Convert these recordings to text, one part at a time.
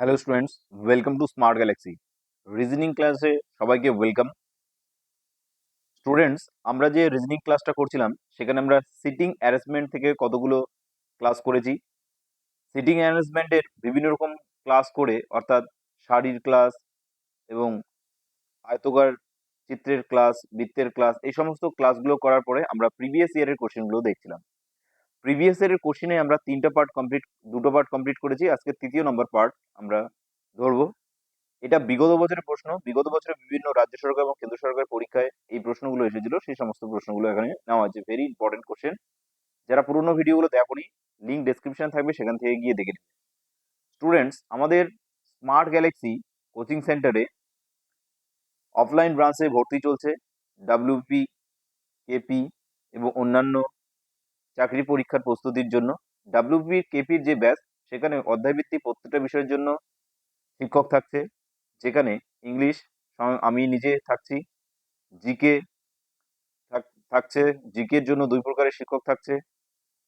Hello students welcome to smart galaxy reasoning ক্লাসে সবাইকে welcome students আমরা যে রিজনিং ক্লাসটা করছিলাম, সেখানে আমরা সিটিং অ্যারেঞ্জমেন্ট থেকে কতগুলো ক্লাস করেছি? সিটিং অ্যারেঞ্জমেন্টের বিভিন্ন রকম ক্লাস করে, অর্থাৎ শাড়ির ক্লাস এবং আয়তকার চিত্রের ক্লাস বৃত্তের ক্লাস এই সমস্ত ক্লাসগুলো করার পরে আমরা প্রিভিয়াস ইয়ারের কোশ্চেনগুলো দেখছিলাম। প্রিভিয়াস ইয়ারের কোশ্চেনে আমরা তিনটা পার্ট কমপ্লিট দুটো পার্ট কমপ্লিট করেছি। আজকে তৃতীয় নম্বর পার্ট আমরা ধরবো। এটা বিগত বছরের প্রশ্ন। বিগত বছরে বিভিন্ন রাজ্য সরকার এবং কেন্দ্র সরকার পরীক্ষায় এই প্রশ্নগুলো এসেছিল। সেই সমস্ত প্রশ্নগুলো এখানে নেওয়া হয়েছে। ভেরি ইম্পর্টেন্ট কোশ্চেন যারা পুরোনো ভিডিওগুলো দেখোনি লিঙ্ক ডেসক্রিপশন থাকবে, সেখান থেকে গিয়ে দেখে নেবে স্টুডেন্টস আমাদের স্মার্ট গ্যালাক্সি কোচিং সেন্টারে অফলাইন ব্রাঞ্চে ভর্তি চলছে। ডাব্লিউপি কেপি এবং অন্যান্য চাকরি পরীক্ষার প্রস্তুতির জন্য। ডাব্লিউপি কেপির যে ব্যাচ সেখানে অধ্যায়ভিত্তিক প্রত্যেকটা বিষয়ের জন্য শিক্ষক থাকছে। যেখানে ইংলিশ আমি নিজে থাকছি। জিকে থাকছে। জিকের জন্য দুই প্রকারের শিক্ষক থাকছে।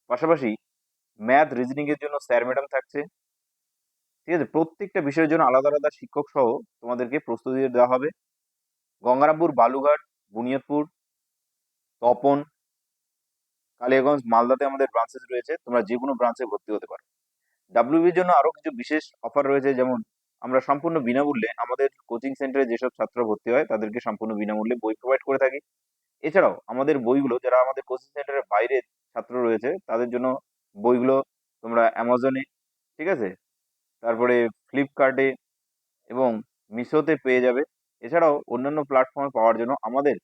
পাশাপাশি ম্যাথ রিজনিং এর জন্য স্যার ম্যাডাম থাকছে। ঠিক আছে? প্রত্যেকটা বিষয়ের জন্য আলাদা আলাদা শিক্ষক সহ তোমাদেরকে প্রস্তুতি দেওয়া হবে। গঙ্গারামপুর বালুঘাট বুনিয়াদপুর, তপন কালিয়াগঞ্জ, মালদাতে আমাদের ব্রাঞ্চেস রয়েছে, তোমরা যে কোনো ব্রাঞ্চে ভর্তি হতে পারো। ডাব্লিউবির জন্য আরও কিছু বিশেষ অফার রয়েছে, যেমন আমরা সম্পূর্ণ বিনামূল্যে আমাদের কোচিং সেন্টারে যেসব ছাত্র ভর্তি হয়, তাদেরকে সম্পূর্ণ বিনামূল্যে বই প্রোভাইড করে থাকি। এছাড়াও আমাদের বইগুলো, যারা আমাদের কোচিং সেন্টারের বাইরে ছাত্র রয়েছে, তাদের জন্য বইগুলো তোমরা অ্যামাজনে ঠিক আছে? তারপরে ফ্লিপকার্টে এবং মিশোতে পেয়ে যাবে। এছাড়াও অন্যান্য প্ল্যাটফর্মে পাওয়ার জন্য আমাদের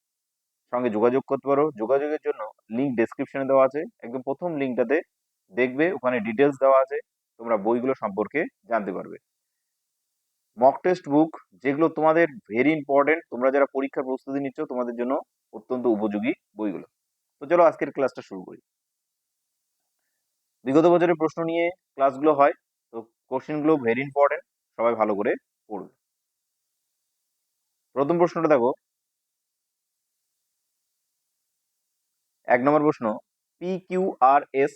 সঙ্গে যোগাযোগ করতে পারো। যোগাযোগের জন্য লিঙ্ক ডেসক্রিপশনে দেওয়া আছে। একদম প্রথম লিঙ্কটাতে দেখবে, ওখানে ডিটেলস দেওয়া আছে। তোমরা বইগুলো সম্পর্কে জানতে পারবে। মক টেস্ট বুক যেগুলো তোমাদের ভেরি ইম্পর্টেন্ট তোমরা যারা পরীক্ষার প্রস্তুতি নিচ্ছ, তোমাদের জন্য অত্যন্ত উপযোগী বইগুলো। তো চলো আজকের ক্লাসটা শুরু করি। বিগত বছরের প্রশ্ন নিয়ে ক্লাসগুলো হয়, তো কোশ্চেনগুলো ভেরি ইম্পর্টেন্ট সবাই ভালো করে পড়বে। প্রথম প্রশ্নটা দেখো এক নম্বর প্রশ্ন পি কিউ আর এস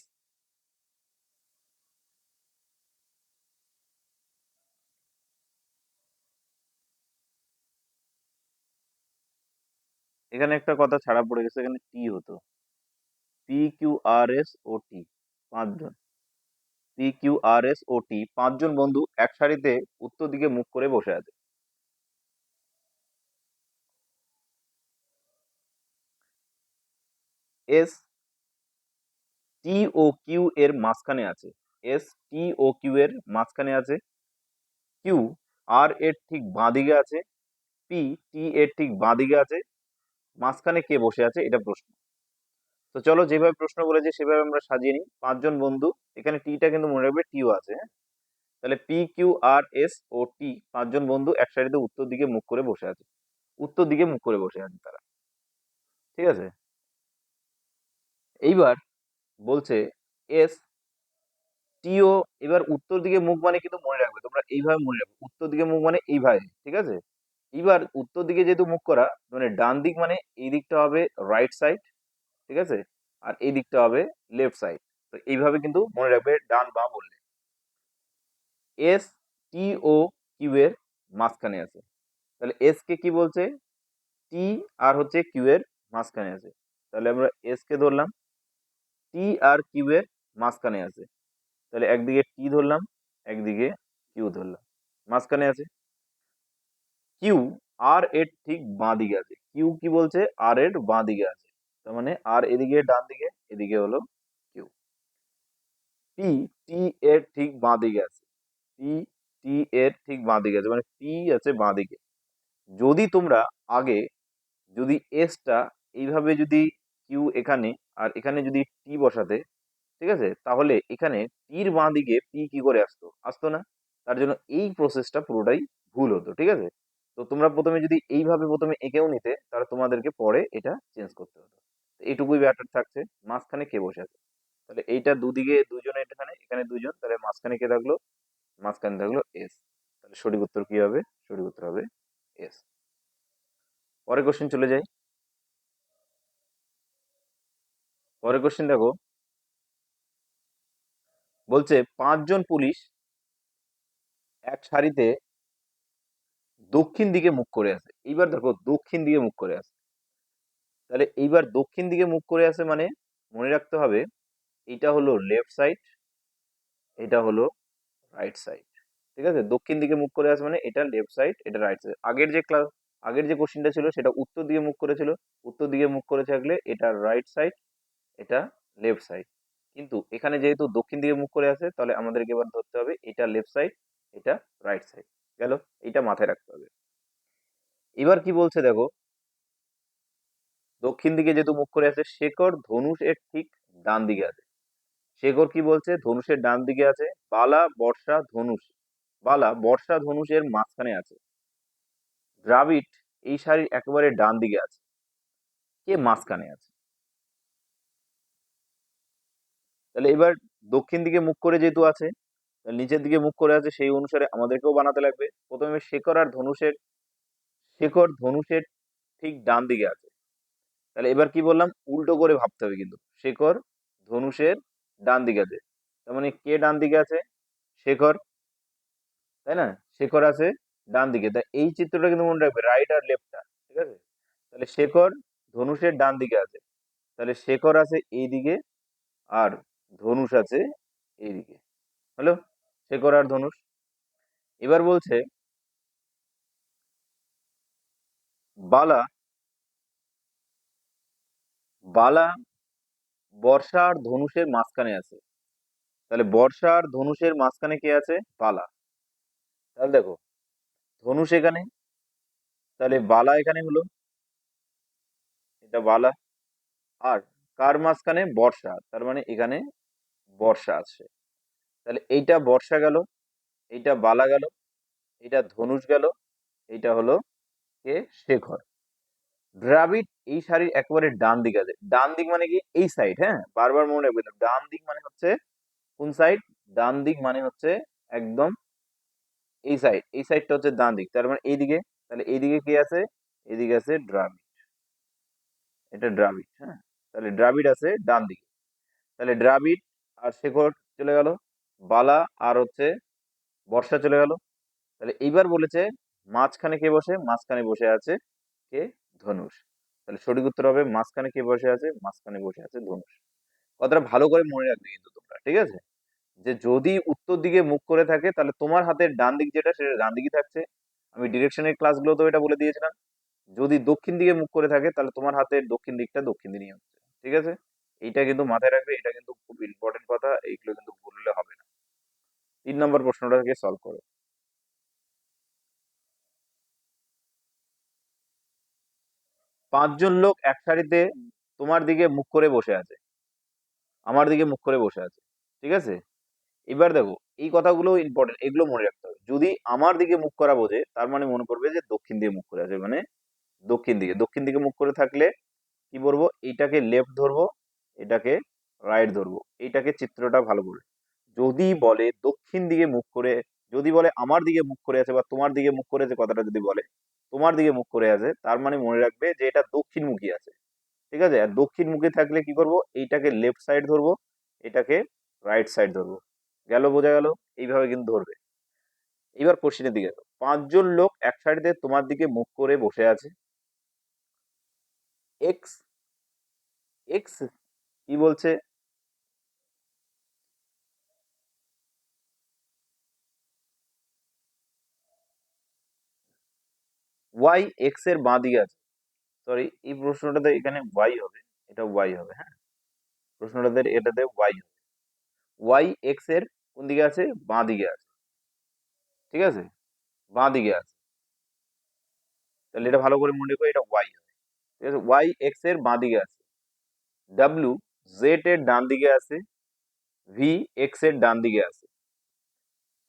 এখানে একটা কথা ছাড়া পড়ে গেছে, এখানে টি হতো। P Q R S O T পাঁচজন। P Q R S O T পাঁচজন বন্ধু এক সারিতে উত্তর দিকে মুখ করে বসে আছে। এস টি ও কিউ এর মাঝখানে আছে। এস টি ও কিউ এর মাঝখানে আছে। কিউ আর এর ঠিক বাঁ দিকে আছে। পি টি এর ঠিক বাঁ দিকে আছে। মাঝখানে কে বসে আছে, এটা প্রশ্ন। তো চলো যেভাবে প্রশ্ন বলেছে সেভাবে আমরা সাজিয়ে নিই। পাঁচজন বন্ধু, এখানে টিটা কিন্তু মনে রাখবে টিও আছে হ্যাঁ? তাহলে P Q R S O T পাঁচজন বন্ধু এক সারিতে উত্তর দিকে মুখ করে বসে আছে। উত্তর দিকে মুখ করে বসে আছে তারা। ঠিক আছে? এইবার বলছে এস, টিও, এবার উত্তর দিকে মুখ মানে কিন্তু মনে রাখবে, তোমরা এইভাবে মনে রাখবে, উত্তর দিকে মুখ মানে এইভাবে, ঠিক আছে? এবার উত্তর দিকে যেহেতু মুখ করা মানে ডান দিক মানে এই দিকটা হবে রাইট সাইড ঠিক আছে? আর এই দিকটা হবে লেফট সাইড তো এইভাবে কিন্তু মনে রাখবে ডান বা বললে। এস টি ও কিউ এর মাঝখানে আছে, তাহলে এস কে কি বলছে? টি আর হচ্ছে কিউ এর মাঝখানে আছে, তাহলে আমরা এস কে ধরলাম টি আর কিউ এর মাঝখানে আছে। তাহলে একদিকে টি ধরলাম, একদিকে কিউ ধরলাম। মাঝখানে আছে। কিউ আর এর ঠিক বাঁ দিকে আছে। কিউ কি বলছে? আর এর বাঁ দিকে আছে। তার মানে আর এদিকে, ডান দিকে, এদিকে হলো কিউ পি টি এর ঠিক বাঁ দিকে আছে। পি টি এর ঠিক বাঁ দিকে আছে। মানে পি আছে বাঁ দিকে যদি তোমরা আগে যদি এসটা এইভাবে যদি কিউ এখানে আর এখানে যদি টি বসাতে, ঠিক আছে? তাহলে এখানে টির বাঁ দিকে পি কি করে আসতো? আসতো না। তার জন্য এই প্রসেসটা পুরোটাই ভুল হতো, ঠিক আছে? তো তোমরা প্রথমে যদি এইভাবে প্রথমে এঁকেও নিতে, তাহলে তোমাদেরকে পরে এটা চেঞ্জ করতে হতো। এইটুকুই ব্যাটার থাকছে। মাঝখানে কে বসে আছে? তাহলে এইটা দুদিকে, দুজন এখানে এখানে দুজন, তাহলে মাঝখানে কে থাকল? মাঝখানে থাকল এস তাহলে সঠিক উত্তর কি হবে? সঠিক উত্তর হবে এস পরের কোশ্চেন চলে যাই। পরের কোশ্চেন দেখো। বলছে, পাঁচজন পুলিশ এক সারিতে দক্ষিণ দিকে মুখ করে আছে। এইবার দেখো, দক্ষিণ দিকে মুখ করে আছে। তাহলে এইবার দক্ষিণ দিকে মুখ করে আছে মানে মনে রাখতে হবে এটা হলো লেফট সাইড এটা হলো রাইট সাইড ঠিক আছে? দক্ষিণ দিকে মুখ করে আছে মানে এটা লেফট সাইড এটা রাইট সাইড আগের যে ক্লাস আগের যে কোশ্চেনটা ছিল, সেটা উত্তর দিকে মুখ করেছিল। উত্তর দিকে মুখ করে থাকলে এটা রাইট সাইড এটা লেফট সাইড কিন্তু এখানে যেহেতু দক্ষিণ দিকে মুখ করে আছে, তাহলে আমাদেরকে এবার ধরতে হবে এটা লেফট সাইড এটা রাইট সাইড গেল, এটা মাথায় রাখতে হবে। এবার কি বলছে দেখো? দক্ষিণ দিকে যেহেতু মুখ করে আছে, শেখর ধনুষ এর ঠিক ডান দিকে আছে। শেখর কি বলছে? ধনুষের ডান দিকে আছে, বালা, বর্ষা, ধনুষ। বালা, বর্ষা, ধনুষের মাঝখানে আছে। দ্রাবিড এই শাড়ির একেবারে ডান দিকে আছে। কে মাঝখানে আছে? তাহলে এবার দক্ষিণ দিকে মুখ করে যেহেতু আছে নিচের দিকে মুখ করে আছে, সেই অনুসারে আমাদেরকেও বানাতে লাগবে। প্রথমে শেখর আর ধনুষের, শেখর ধনুষের ঠিক ডান দিকে আছে। তাহলে এবার কি বললাম? উল্টো করে ভাবতে হবে কিন্তু। শেখর ধনুষের ডান দিকে আছে। তার মানে কে ডান দিকে আছে? শেখর। তাই না? শেখর আছে ডান দিকে। তাই এই চিত্রটা কিন্তু মনে রাখবে রাইট আর লেফটটা ঠিক আছে? তাহলে শেখর ধনুষের ডান দিকে আছে। তাহলে শেখর আছে এই দিকে আর ধনুষ আছে এইদিকে। হলো শেখর আর ধনুষ। এবার বলছে, বালা বালা, বর্ষা আর ধনুষের মাঝখানে আছে। তাহলে বর্ষা আর ধনুষের মাঝখানে কে আছে? বালা। তাহলে দেখো, ধনুষ এখানে, তাহলে বালা এখানে হলো। এটা বালা। আর কার মাঝখানে? বর্ষা। তার মানে এখানে বর্ষা আছে। তাহলে এইটা বর্ষা গেল, এইটা বালা গেল, এইটা ধনুষ গেল, এইটা হলো কে? শেখর। দ্রাবিড এই শাড়ির একেবারে ডান দিকে আছে। ডান দিক মানে কি? এই সাইড হ্যাঁ? বারবার মনে রাখবে ডান দিক মানে হচ্ছে কোন সাইড ডান দিক মানে হচ্ছে একদম এই সাইড এই সাইডটা হচ্ছে ডান দিক। তার মানে এইদিকে। তাহলে এইদিকে কি আছে? এদিকে আছে দ্রাবিড। এটা দ্রাবিড হ্যাঁ? তাহলে দ্রাবিড আছে ডান দিকে। তাহলে দ্রাবিড আর শেখর চলে গেল, বালা আর হচ্ছে বর্ষা চলে গেল। তাহলে এইবার বলেছে, মাঝখানে কে বসে? মাঝখানে বসে আছে কে? ধনুষ। তাহলে সঠিক উত্তর হবে, মাঝখানে কে বসে আছে? মাঝখানে বসে আছে ধনুষ। কথাটা ভালো করে মনে রাখবে কিন্তু তোমরা, ঠিক আছে? যে যদি উত্তর দিকে মুখ করে থাকে, তাহলে তোমার হাতের ডান দিক যেটা, সেটা ডান দিকে থাকছে। আমি ডিরেকশনের ক্লাসগুলো তো এটা বলে দিয়েছিলাম। যদি দক্ষিণ দিকে মুখ করে থাকে, তাহলে তোমার হাতের দক্ষিণ দিকটা দক্ষিণ দিকেই হচ্ছে, ঠিক আছে? এইটা কিন্তু মাথায় রাখবে, এটা কিন্তু খুব ইম্পর্টেন্ট কথা, এইগুলো কিন্তু ভুললে হবে না। তিন নম্বর প্রশ্নটাকে সলভ করো। পাঁচজন লোক এক সারিতে তোমার দিকে মুখ করে বসে আছে। আমার দিকে মুখ করে বসে আছে। ঠিক আছে? এবার দেখো, এই কথাগুলো ইম্পর্টেন্ট এগুলো মনে রাখতে হবে। যদি আমার দিকে মুখ করা বোঝে, তার মানে মনে করবে যে দক্ষিণ দিকে মুখ করে আছে। মানে দক্ষিণ দিকে দক্ষিণ দিকে মুখ করে থাকলে কি বলব? এইটাকে লেফট ধরবো এটাকে রাইট ধরবো এইটাকে চিত্রটা ভালো করে। যদি বলে দক্ষিণ দিকে মুখ করে, যদি বলে আমার দিকে মুখ করে আছে বা তোমার দিকে মুখ করে আছে কথাটা যদি বলে, তোমার দিকে মুখ করে আছে, তার মানে মনে রাখবে যে এটা দক্ষিণমুখী আছে। ঠিক আছে? আর দক্ষিণমুখী থাকলে কি করব? এইটাকে লেফট সাইড ধরবো, এটাকে রাইট সাইড ধরবো। গেল, বোঝা গেল? এইভাবে কিন্তু ধরবে। এবার কোশ্চিনের দিকে পাঁচজন লোক এক সাইডে তোমার দিকে মুখ করে বসে আছে। এক্স এক্স কি বলছে? ওয়াই এক্সের বাঁ দিকে আছে। সরি এই প্রশ্নটাতে এখানে ওয়াই হবে, এটা ওয়াই হবে হ্যাঁ? প্রশ্নটাতে এটাতে ওয়াই হবে। ওয়াই এক্সের কোন দিকে আছে? বাঁ দিকে আছে। ঠিক আছে? বাঁ দিকে আছে। তাহলে এটা ভালো করে মনে রেখো এটা ওয়াই হবে। ঠিক আছে? ওয়াই এক্সের বাঁ দিকে আছে। ডাব্লিউ জেড এর ডান দিকে আছে ভি এক্সের ডান দিকে আছে।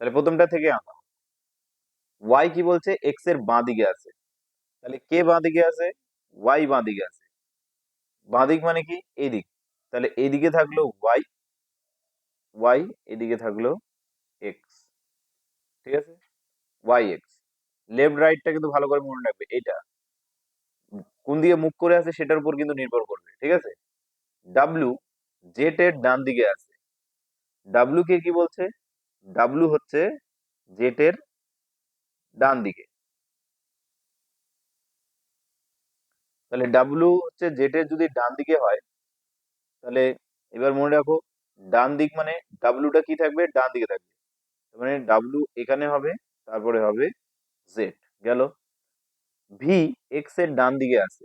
তাহলে প্রথমটা থেকে আঁকা ওয়াই কি বলছে? এক্সের বাঁ দিকে আছে। তাহলে কে বাঁ দিকে আছে ওয়াই বাঁ দিকে আছে। বাঁ দিক মানে কি? এই দিক। তাহলে এইদিকে থাকল ওয়াই ওয়াই এদিকে থাকল এক্স ঠিক আছে? ওয়াই এক্স লেফট রাইটটা কিন্তু ভালো করে মনে রাখবে। এটা কোন দিকে মুখ করে আছে, সেটার উপর কিন্তু নির্ভর করবে। ঠিক আছে? ডাব্লু জেট এর ডান দিকে আছে। ডাব্লু কে কি বলছে? ডাব্লু হচ্ছে জেট এর ডান দিকে। তাহলে ডাব্লু হচ্ছে জেটের যদি ডান দিকে হয়, তাহলে এবার মনে রাখো, ডান দিক মানে ডাব্লুটা কি থাকবে? ডান দিকে থাকবে। মানে ডাব্লু এখানে হবে, তারপরে হবে জেড গেল? ভি এক্সের ডান দিকে আছে।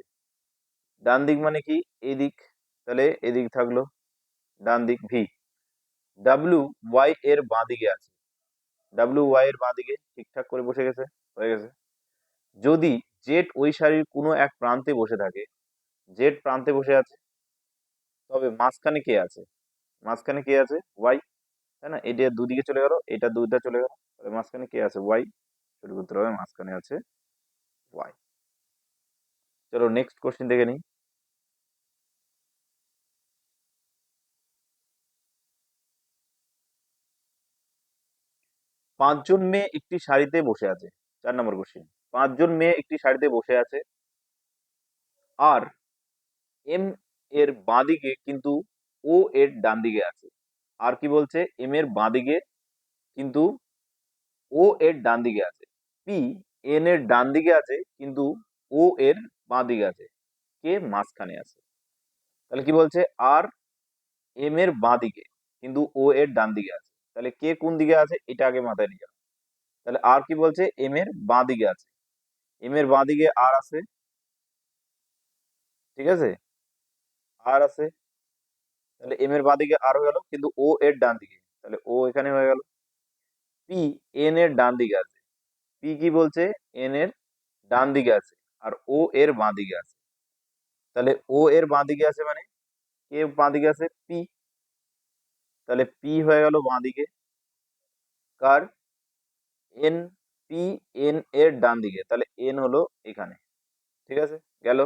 ডান দিক মানে কি? এই দিক তাহলে এদিক থাকল ডান দিক ভি ডাব্লু ওয়াই এর বাঁ দিকে আছে। ডাব্লু ওয়াই এর বাঁ দিকে ঠিকঠাক করে বসে গেছে, হয়ে গেছে। যদি জেড ওই সারির কোনো এক প্রান্তে বসে থাকে জেড প্রান্তে বসে আছে, তবে মাঝখানে কে আছে? মাঝখানে কে আছে? ওয়াই তাই না? এটা দুদিকে চলে গেল, এটা দুইটা চলে গেল, তাহলে মাঝখানে কে আছে? ওয়াই শুরু করতে হবে, মাঝখানে আছে ওয়াই চলো নেক্সট কোশ্চেন দেখে নিই। পাঁচজন মেয়ে একটি শাড়িতে বসে আছে। চার নম্বর কোশ্চেন পাঁচজন মেয়ে একটি শাড়িতে বসে আছে। আর এম এর বাঁদিকে কিন্তু ও এর ডান দিকে আছে। আর কি বলছে? এম এর বাঁদিকে কিন্তু ও এর ডান দিকে আছে। পি এন এর ডান দিকে আছে কিন্তু ও এর বাঁ দিকে আছে। কে মাঝখানে আছে? তাহলে কি বলছে? আর এম এর বাঁ দিকে কিন্তু ও এর ডান দিকে আছে। তাহলে কে কোন দিকে আছে? এটা আগে মাথায় নিয়ে যাও। তাহলে আর কি বলছে? এম এর বাঁ দিকে আছে। এম এর বাঁ দিকে আর আছে। ঠিক আছে? আর আছে। তাহলে এম এর বাঁ দিকে আর হয়ে গেল, কিন্তু ও এর ডান দিকে। তাহলে ও এখানে হয়ে গেল। পি এন এর ডান দিকে আছে। পি কি বলছে? এন এর ডান দিকে আছে। আর ও এর বাঁ দিকে আছে। তাহলে ও এর বাঁ দিকে আছে মানে? কে বাঁ দিকে আছে? পি তাহলে পি হয়ে গেল বাঁ দিকে। কার? এন পি এন এর ডান দিকে। তাহলে এন হলো এখানে। ঠিক আছে? গেল।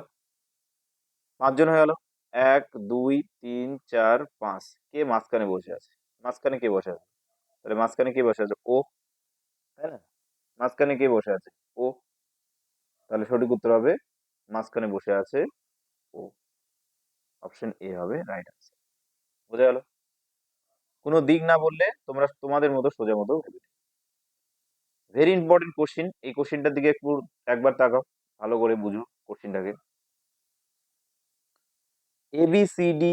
পাঁচজন হয়ে গেল। এক, দুই, তিন, চার, পাঁচ। কে মাঝখানে বসে আছে? মাঝখানে কে বসে আছে? তাহলে মাঝখানে কে বসে আছে? ও। তাই না? মাঝখানে কে বসে আছে? ও। তাহলে সঠিক উত্তর হবে, মাঝখানে বসে আছে ও। অপশন এ হবে রাইট আনসার বোঝা গেল? কোনো দিক না বললে তোমরা তোমাদের মতো সোজা মতো ভেরি ইম্পর্টেন্ট কোশ্চিন এই কোশ্চিনটার দিকে একটু একবার তাকাও। ভালো করে বুঝো কোশ্চিনটাকে A B C D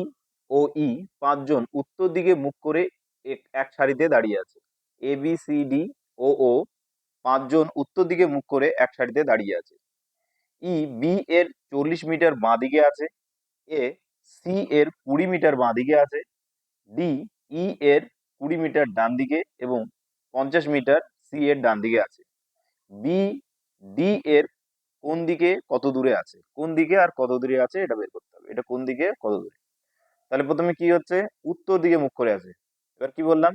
O E পাঁচজন উত্তর দিকে মুখ করে এক- এক সারিতে দাঁড়িয়ে আছে। A B C D O O পাঁচজন উত্তর দিকে মুখ করে এক সারিতে দাঁড়িয়ে আছে। ই বি এর চল্লিশ মিটার বাঁ দিকে আছে। এ সি এর কুড়ি মিটার বাঁ দিকে আছে। ডি ই এর কুড়ি মিটার ডান দিকে এবং পঞ্চাশ মিটার সি এর ডান দিকে আছে। বি ডি এর কোন দিকে কত দূরে আছে? কোন দিকে আর কত দূরে আছে এটা বের করতে হবে। এটা কোন দিকে, কত দূরে? তাহলে প্রথমে কি হচ্ছে? উত্তর দিকে মুখ করে আছে। এবার কি বললাম?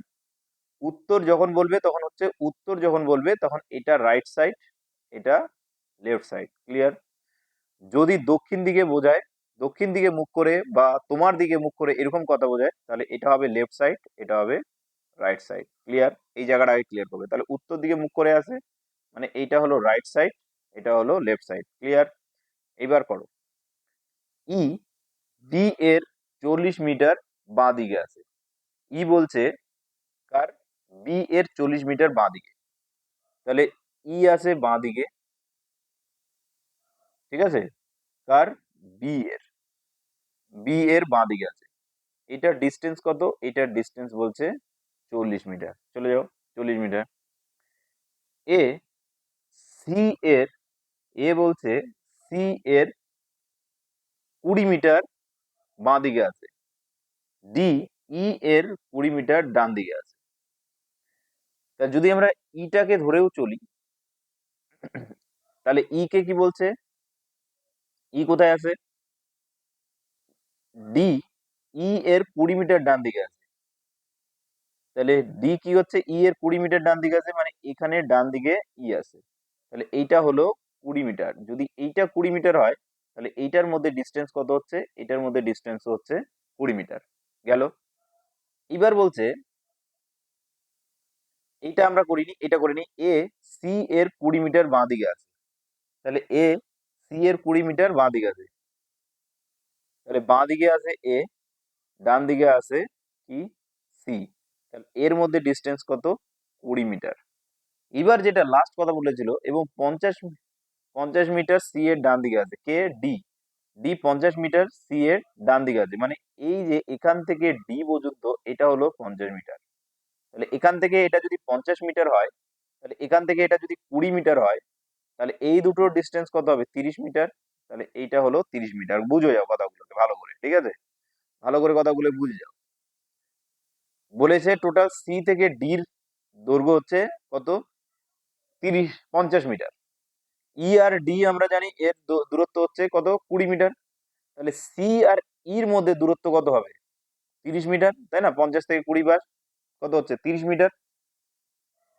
উত্তর যখন বলবে তখন হচ্ছে উত্তর যখন বলবে তখন এটা রাইট সাইড এটা লেফট সাইড ক্লিয়ার যদি দক্ষিণ দিকে বোঝায় দক্ষিণ দিকে মুখ করে বা তোমার দিকে মুখ করে এরকম কথা বোঝায়, তাহলে এটা হবে লেফট সাইড এটা হবে রাইট সাইড ক্লিয়ার এই জায়গাটা আগে ক্লিয়ার করবে। তাহলে উত্তর দিকে মুখ করে আছে মানে এইটা হলো রাইট সাইড এটা হলো লেফট সাইড ক্লিয়ার এবার করো। ই ডি এর চল্লিশ মিটার বাঁ দিকে আছে ই বলছে কার? বি এর চল্লিশ মিটার বাঁ দিকে তাহলে ই আছে বাঁ দিকে ঠিক আছে? কার? বি এর। বি এর বাঁ দিকে আছে। এটার ডিস্টেন্স কত? এটার ডিস্টেন্স বলছে চল্লিশ মিটার। চলে যাও, চল্লিশ মিটার। এ সি এর এ বলছে সি এর কুড়ি মিটার বাঁ দিকে আছে। ডি ই এর কুড়ি মিটার ডান দিকে আছে। তা যদি আমরা ইটাকে ধরেও চলি, তাহলে ই কে কি বলছে? ই কোথায় আছে? ডি ই এর কুড়ি মিটার ডান দিকে আছে। তাহলে ডি কি হচ্ছে? ই এর কুড়ি মিটার ডান দিকে আছে মানে এখানে ডান দিকে ই আছে। তাহলে এইটা হলো কুড়ি মিটার। যদি এইটা কুড়ি মিটার হয়, তাহলে এইটার মধ্যে ডিস্টেন্স কত হচ্ছে? এটার মধ্যে ডিস্টেন্স হচ্ছে কুড়ি মিটার। গেল? এবার বলছে, এইটা আমরা করিনি, এটা করিনি। এ সি এর কুড়ি মিটার বাঁ দিকে আছে। তাহলে এ সি এর কুড়ি মিটার বাঁ দিকে আছে। তাহলে বাঁ দিকে আছে এ ডান দিকে আছে কি? সি তাহলে এর মধ্যে ডিস্টেন্স কত? কুড়ি মিটার। এবার যেটা লাস্ট কথা বলেছিল, এবং পঞ্চাশ পঞ্চাশ মিটার সি এর ডান দিকে আছে। কে? ডি ডি পঞ্চাশ মিটার সি এর ডান দিকে আছে। মানে এই যে এখান থেকে ডি পর্যন্ত এটা হলো পঞ্চাশ মিটার। তাহলে এখান থেকে এটা যদি পঞ্চাশ মিটার হয়, তাহলে এখান থেকে এটা যদি কুড়ি মিটার হয়, তাহলে এই দুটোর ডিস্টেন্স কত হবে? তিরিশ মিটার। তাহলে এইটা হলো তিরিশ মিটার বুঝে যাও কথাগুলোকে ভালো করে, ঠিক আছে? ভালো করে কথাগুলো বুঝে যাও। বলেছে টোটাল সি থেকে ডির দৈর্ঘ্য হচ্ছে কত? তিরিশ, পঞ্চাশ মিটার। ই আর ডি আমরা জানি এর দূরত্ব হচ্ছে কত? কুড়ি মিটার। তাহলে সি আর ইর মধ্যে দূরত্ব কত হবে? তিরিশ মিটার, তাই না? পঞ্চাশ থেকে কুড়ি বার, কত হচ্ছে? তিরিশ মিটার।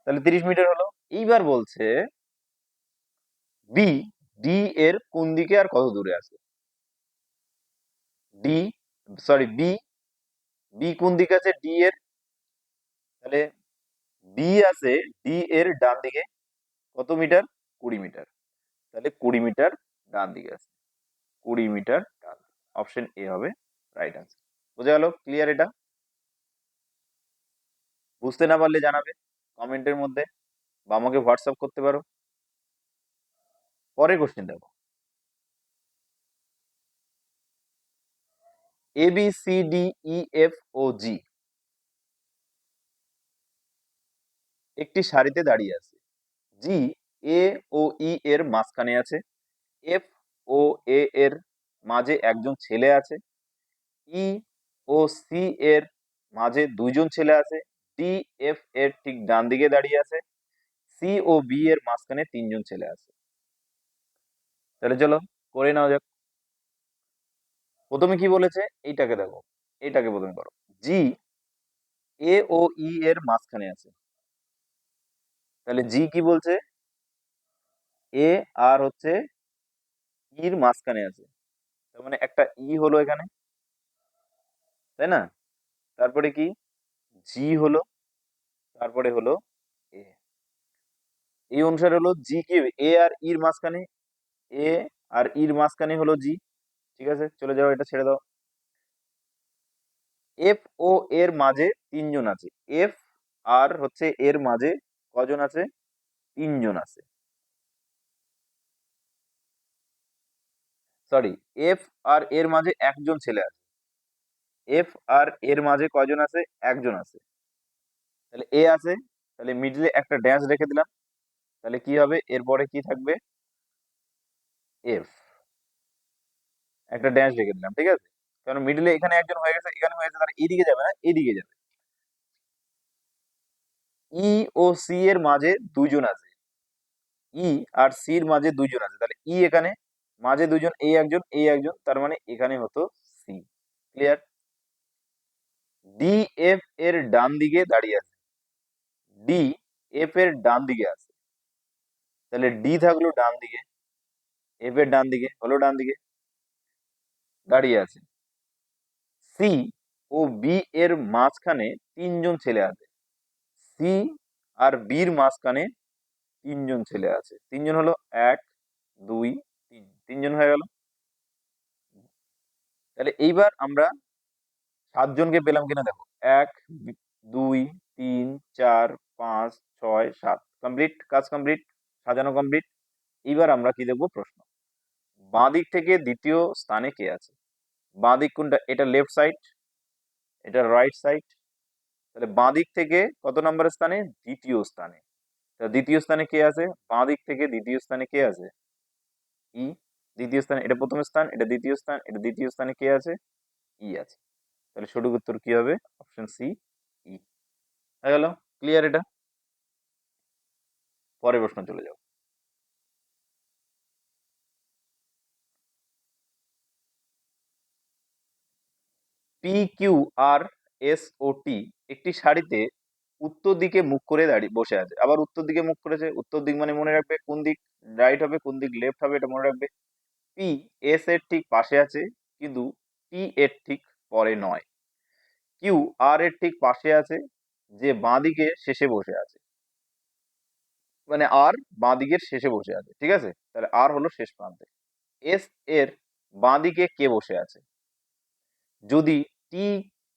তাহলে তিরিশ মিটার হলো। এইবার বলছে বি ডি এর কোন দিকে আর কত দূরে আছে? ডি সরি বি বি কোন দিকে আছে? ডি এর, তাহলে বি আছে ডি এর ডান দিকে কত মিটার? কুড়ি মিটার। তাহলে কুড়ি মিটার ডান দিকে আছে। কুড়ি মিটার ডান অপশন এ হবে রাইট আনসার বোঝা গেল? ক্লিয়ার এটা? বুঝতে না পারলে জানাবে। কমেন্টের মধ্যে বা আমাকে হোয়াটসঅ্যাপ করতে পারো। পরের কোশ্চেন দেখো। A B C D E F O G একটি সারিতে দাঁড়িয়ে আছে। জি এ ও ই এর মাঝখানে আছে। এফ ও এ এর মাঝে একজন ছেলে আছে। ই ও সি এর মাঝে দুইজন ছেলে আছে। ডি এফ এর ঠিক ডান দিকে দাঁড়িয়ে আছে। সি ও বি এর মাঝখানে তিনজন ছেলে আছে। তাহলে চলো করে নাও যাক। প্রথমে কি বলেছে? এইটাকে দেখো। এইটাকে প্রথমে করো। জি এ ও ই এর মাঝখানে আছে। তাহলে জি কি বলছে? এ আর হচ্ছে ইর মাঝখানে আছে। তার মানে একটা ই হলো এখানে। তাই না? তারপরে কি? জি হলো, তারপরে হলো এ এই অনুসারে হলো জি কি? এ আর ইর মাঝখানে এ আর ইর মাঝখানে হলো জি ঠিক আছে? চলে যাও, এটা ছেড়ে দাও। এফ ও এর মাঝে তিনজন আছে। এফ আর হচ্ছে এর মাঝে কজন আছে? তিনজন আছে। সরি এফ আর এর মাঝে একজন ছেলে আছে। এফ আর এর মাঝে কয়জন আছে? একজন আছে। তাহলে এ আছে, তাহলে মিডলে একটা ড্যাশ রেখে দিলাম। তাহলে কি হবে? এরপরে কি থাকবে? এফ একটা ড্যাশ রেখে দিলাম, ঠিক আছে? কারণ মিডলে এখানে একজন হয়ে গেছে, এখানে হয়ে গেছে, তাহলে এদিকে যাবে না, এদিকে যাবে। ই ও সি এর মাঝে দুইজন আছে। ই আর সি এর মাঝে দুইজন আছে, তাহলে ই এখানে, মাঝে দুজন এ একজন এ একজন, তার মানে এখানে হতো সি ক্লিয়ার ডি এফ এর ডান দিকে দাঁড়িয়ে আছে। ডি এফ এর ডান দিকে আছে। তাহলে ডি থাকল ডান দিকে। এফ এর ডান দিকে, হলো ডান দিকে। দাঁড়িয়ে আছে। সি ও বি এর মাঝখানে তিনজন ছেলে আছে। সি আর বির মাঝখানে তিনজন ছেলে আছে। তিনজন হলো এক, দুই, তিন। তিনজন হয়ে গেল। তাহলে এইবার আমরা সাতজনকে পেলাম কিনা দেখো। এক, দুই, তিন, চার, পাঁচ, ছয়, সাত। কমপ্লিট? কাজ কমপ্লিট? সাজানো কমপ্লিট? এইবার আমরা কি দেখব? প্রশ্ন। বাঁ দিক থেকে দ্বিতীয় স্থানে কে আছে? বাঁ দিক কোনটা? এটা লেফট সাইড এটা রাইট সাইড তাহলে বাঁ দিক থেকে কত নম্বরের স্থানে? দ্বিতীয় স্থানে। দ্বিতীয় স্থানে কে আছে? বাঁ দিক থেকে দ্বিতীয় স্থানে কে আছে? ই দ্বিতীয় স্থানে, এটা প্রথম স্থান, এটা দ্বিতীয় স্থান, এটা দ্বিতীয় স্থানে কে আছে? ই আছে। তাহলে সঠিক উত্তর কি হবে? অপশন সি ই হয়ে গেল? ক্লিয়ার এটা? পরের প্রশ্ন চলে যাও। পি কিউ আর এস একটি সারিতে উত্তর দিকে মুখ করে দাঁড়িয়ে বসে আছে। আবার উত্তর দিকে মুখ করেছে, উত্তর দিক মানে মনে রাখবে কোন দিক রাইট হবে, কোন দিক লেফট হবে, এটা মনে রাখবে। পি এস এর ঠিক পাশে আছে, কিন্তু টি এর ঠিক পরে নয়। কিউ আর এর ঠিক পাশে আছে, যে বাঁ দিকে শেষে বসে আছে। মানে আর বাঁ দিকের শেষে বসে আছে, ঠিক আছে? তাহলে আর হলো শেষ প্রান্তে। এস এর বাঁ দিকে কে বসে আছে? যদি টি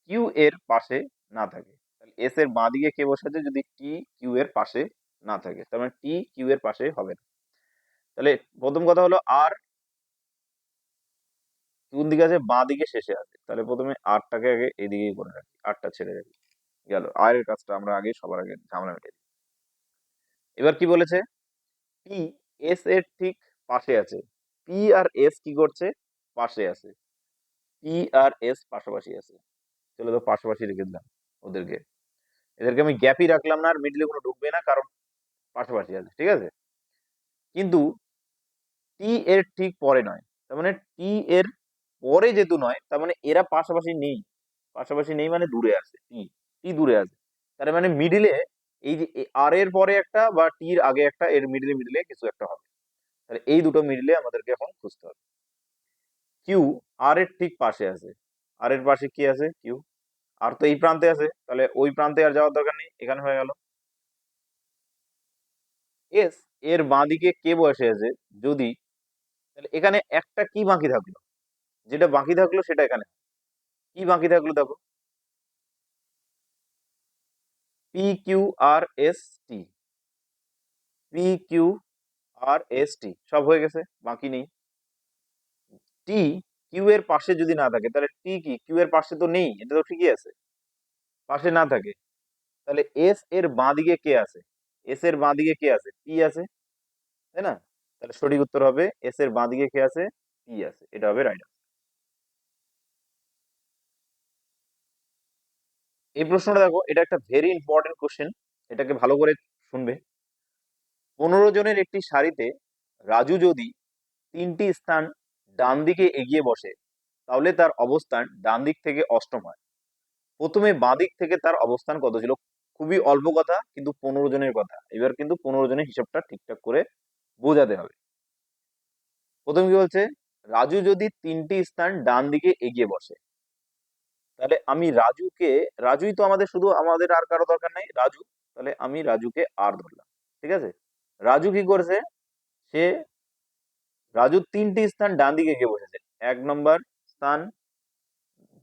কিউ এর পাশে না থাকে, তাহলে এস এর বাঁ দিকে কে বসে আছে যদি টি কিউ এর পাশে না থাকে, তার মানে টি কিউ এর পাশে হবে না। তাহলে প্রথম কথা হলো আর কোন দিকে আছে? বাঁ দিকে শেষে আছে। তাহলে প্রথমে আটটাকে আগে এদিকেই করে রাখি আটটা ছেড়ে রাখি। গেল আর এর কাজটা আমরা আগে সবার আগে ঝামেলা দিই। এবার কি বলেছে? পি এস এর ঠিক পাশে আছে। পি আর এস কি করছে? পাশে আছে। পি আর এস পাশাপাশি আছে। চলো তো পাশাপাশি রেখে দিলাম ওদেরকে। এদেরকে আমি গ্যাপই রাখলাম না আর মিডলে কোনো ঢুকবে না কারণ পাশাপাশি আছে, ঠিক আছে? কিন্তু টি এর ঠিক পরে নয়। তার মানে টি এর পরে যেহেতু নয়, তার মানে এরা পাশাপাশি নেই। পাশাপাশি নেই মানে দূরে আছে টি টি দূরে আছে। তার মানে মিডিলে এই যে আর এর পরে একটা বা টির আগে একটা, এর মিডিলে মিডিলে কিছু একটা হবে। তাহলে এই দুটো মিডিলে আমাদেরকে এখন খুঁজতে হবে। কিউ আর এর ঠিক পাশে আছে। আর এর পাশে কি আছে? কিউ আর তো এই প্রান্তে আছে, তাহলে ওই প্রান্তে আর যাওয়ার দরকার নেই, এখানে হয়ে গেল। এস এর বাঁদিকে কে বসে আছে? যদি, তাহলে এখানে একটা কি বাকি থাকল? যেটা বাকি থাকল সেটা এখানে। কি বাকি থাকল দেখো? P Q R S T P Q R S T সব হয়ে গেছে, বাকি নেই। টি কিউ এর পাশে যদি না থাকে, তাহলে টি কি? কিউ এর পাশে তো নেই, এটা তো ঠিকই আছে। পাশে না থাকে। তাহলে এস এর বাঁ দিকে কে আছে? এস এর বাঁ দিকে কে আছে? পি আছে, তাই না? তাহলে সঠিক উত্তর হবে এস এর বাঁ দিকে কে আছে? পি আছে, এটা হবে রাইট এই প্রশ্নটা দেখো, এটা একটা ভেরি ইম্পর্টেন্ট কোশ্চেন এটাকে ভালো করে শুনবে। পনেরো জনের একটি সারিতে রাজু যদি তিনটি স্থান ডান দিকে এগিয়ে বসে, তাহলে তার অবস্থান ডান দিক থেকে অষ্টম হয়। প্রথমে বাঁ দিক থেকে তার অবস্থান কত ছিল? খুবই অল্প কথা, কিন্তু পনেরো জনের কথা। এবার কিন্তু পনেরো জনের হিসাবটা ঠিকঠাক করে বোঝাতে হবে। প্রথম কি বলছে? রাজু যদি তিনটি স্থান ডান দিকে এগিয়ে বসে, তাহলে আমি রাজুকে, রাজুই তো আমাদের শুধু আমাদের আর কারও দরকার নেই, রাজু। তাহলে আমি রাজুকে আর ধরলাম, ঠিক আছে? রাজু কি করছে? সে রাজু তিনটি স্থান ডান দিকে গিয়ে বসেছে। এক নম্বর স্থান,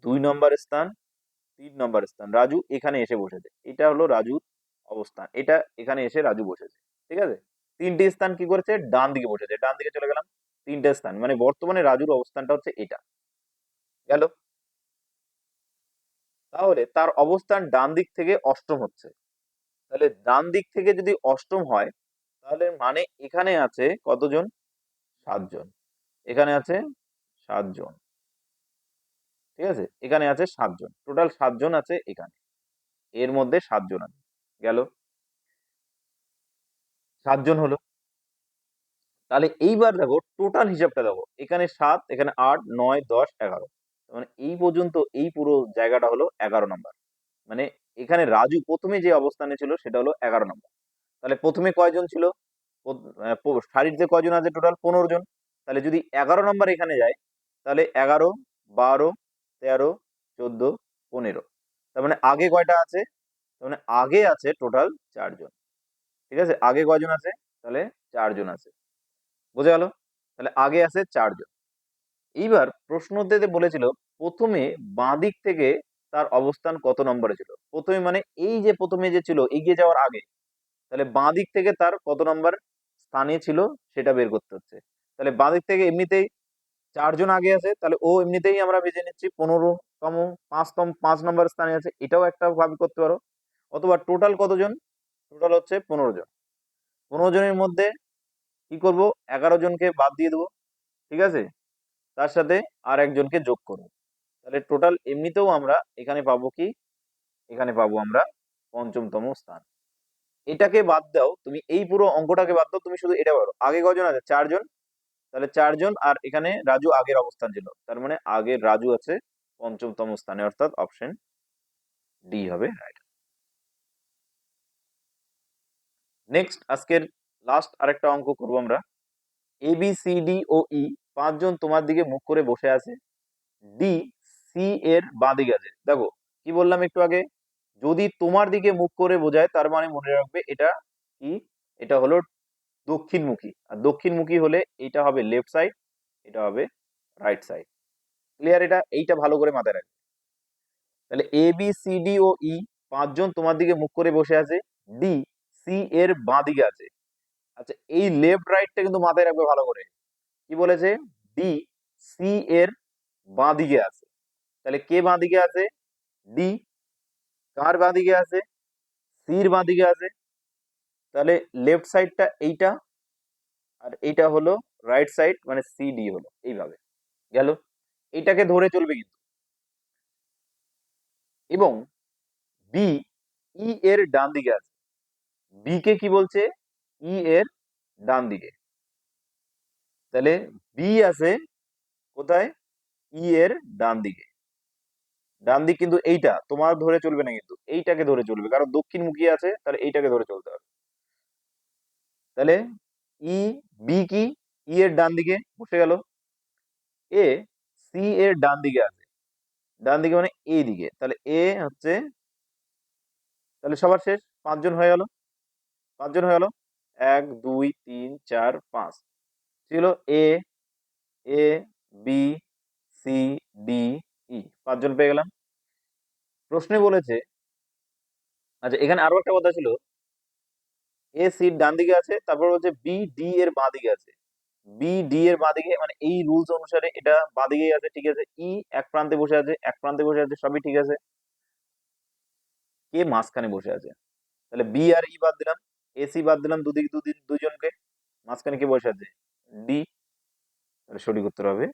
দুই নম্বর স্থান, তিন নম্বর স্থান। রাজু এখানে এসে বসেছে। এটা হলো রাজুর অবস্থান। এটা এখানে এসে রাজু বসেছে। ঠিক আছে? তিনটি স্থান কি করেছে? ডান দিকে বসেছে। ডান দিকে চলে গেলাম। তিনটে স্থান। মানে বর্তমানে রাজুর অবস্থানটা হচ্ছে এটা। গেল? তাহলে তার অবস্থান ডান দিক থেকে অষ্টম হচ্ছে। তাহলে ডান দিক থেকে যদি অষ্টম হয়, তাহলে মানে এখানে আছে কতজন? সাতজন এখানে আছে সাতজন ঠিক আছে? এখানে আছে সাতজন টোটাল সাতজন আছে এখানে। এর মধ্যে সাতজন আছে। গেল। সাতজন হলো। তাহলে এইবার দেখো টোটাল হিসাবটা দেখো। এখানে সাত, এখানে আট, নয়, দশ, এগারো। মানে এই পর্যন্ত এই পুরো জায়গাটা হলো এগারো নম্বর মানে এখানে রাজু প্রথমে যে অবস্থানে ছিল সেটা হলো এগারো নম্বর তাহলে প্রথমে কয়জন ছিল? সারিতে কয়জন আছে টোটাল পনেরো জন। তাহলে যদি এগারো নম্বর এখানে যায়, তাহলে এগারো, বারো, তেরো, চোদ্দ, পনেরো। তার মানে আগে কয়টা আছে? তার মানে আগে আছে টোটাল চারজন ঠিক আছে? আগে কয়জন আছে? তাহলে চারজন আছে। বোঝা গেল? তাহলে আগে আছে চারজন এইবার প্রশ্নতে বলেছিল, প্রথমে বাঁ দিক থেকে তার অবস্থান কত নম্বরে ছিল? প্রথমে মানে এই যে প্রথমে যে ছিল, এগিয়ে যাওয়ার আগে, তাহলে বাঁ দিক থেকে তার কত নম্বর? স্থানে ছিল, সেটা বের করতে হচ্ছে। তাহলে বাঁ দিক থেকে এমনিতেই চারজন আগে আছে, তাহলে ও এমনিতেই আমরা ভেজে নিচ্ছি পনেরো তম পাঁচতম, পাঁচ নম্বর স্থানে আছে, এটাও একটা ভাবে করতে পারো। অথবা টোটাল কতজন? টোটাল হচ্ছে পনেরো জন পনেরো জনের মধ্যে কি করব? এগারো জনকে বাদ দিয়ে দেবো, ঠিক আছে? তার সাথে আর একজনকে যোগ করব। তাহলে টোটাল এমনিতেও আমরা এখানে পাবো কি? এখানে পাবো আমরা পঞ্চমতম স্থান। এটাকে বাদ দাও, তুমি এই পুরো অঙ্কটাকে বাদ দাও, তুমি শুধু এটা পারো আগে কজন আছে? চারজন। তাহলে চারজন আর এখানে রাজু আগের অবস্থান ছিল। তার মানে আগের রাজু আছে পঞ্চমতম স্থানে, অর্থাৎ অপশন ডি হবে রাইট নেক্সট আজকের লাস্ট আরেকটা অঙ্ক করব আমরা। A B C D O E পাঁচজন তোমার দিকে মুখ করে বসে আছে। ডি সি এর বাঁ দিকে আছে। দেখো, কি বললাম একটু আগে? যদি তোমার দিকে মুখ করে বোঝায়, তার মানে মনে রাখবে এটা কি? এটা হলো দক্ষিণমুখী। আর দক্ষিণমুখী হলে এটা হবে লেফট সাইড এটা হবে রাইট সাইড ক্লিয়ার এটা? এইটা ভালো করে মাথায় রাখবে। তাহলে A B C D O E পাঁচজন তোমার দিকে মুখ করে বসে আছে। ডি সি সি এর বাঁ দিকে আছে। আচ্ছা এই লেফট রাইটটা কিন্তু মাথায় রাখবে ভালো করে। কি বলেছে? ডি সি এর বাঁ দিকে আছে। তাহলে কে বাঁ দিকে আছে? ডি কার বাঁ দিকে আছে? সির বাঁ দিকে আছে। তাহলে লেফট সাইডটা এইটা আর এইটা হলো রাইট সাইড মানে সি ডি হলো, এইভাবে। গেল? এইটাকে ধরে চলবে কিন্তু। এবং বি ই এর ডান দিকে আছে। বি কে কি বলছে? ই এর ডান দিকে তাহলে বি আছে কোথায়? ই এর ডান দিকে ডান দিক কিন্তু এইটা, তোমার ধরে চলবে না কিন্তু, এইটাকে ধরে চলবে। কারণ দক্ষিণমুখী আছে, তাহলে এইটাকে ধরে চলতে হবে। তাহলে ই বি কি? ই এর ডান দিকে বসে গেল। এ সি এর ডান দিকে আছে। ডান দিকে মানে এই দিকে। তাহলে এ হচ্ছে, তাহলে সবার শেষ, পাঁচজন হয়ে গেল। পাঁচজন হয়ে গেল। এক, দুই, তিন, চার, পাঁচ। ছিল এ এ বি সি পাঁচজন পেয়ে গেলাম। প্রশ্নে বলেছে আচ্ছা এখানে আরও একটা কথা ছিল। এ সির ডান দিকে আছে, তারপর হচ্ছে বি, ডি, এর বাঁ দিকে আছে। বি, ডি, এর বাঁ দিকে মানে এই রুলস অনুসারে এটা বাঁ দিকেই আছে, ঠিক আছে। ই, এক প্রান্তে বসে আছে, এক প্রান্তে বসে আছে, সবই ঠিক আছে। কে মাঝখানে বসে আছে? তাহলে বি আর ই বাদ দিলাম এসি বাদ দিলাম, দুদিক দুদিন দুজনকে। মাঝখানে কে বসে আছে? ডি। তাহলে সঠিক উত্তর হবে,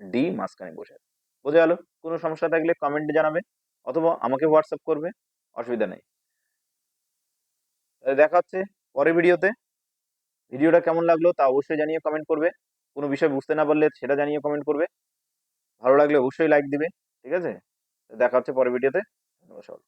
ডি মাঝখানে বসে আছে। বোঝা গেল? কোনো সমস্যা থাকলে কমেন্টে জানাবে অথবা আমাকে হোয়াটসঅ্যাপ করবে, অসুবিধা নেই। দেখা হচ্ছে পরের ভিডিওতে। ভিডিওটা কেমন লাগল তা অবশ্যই জানিয়ে কমেন্ট করবে। কোনো বিষয় বুঝতে না পারলে সেটা জানিয়ে কমেন্ট করবে। ভালো লাগলে অবশ্যই লাইক দিবে, ঠিক আছে? দেখা হচ্ছে পরের ভিডিওতে। ধন্যবাদ।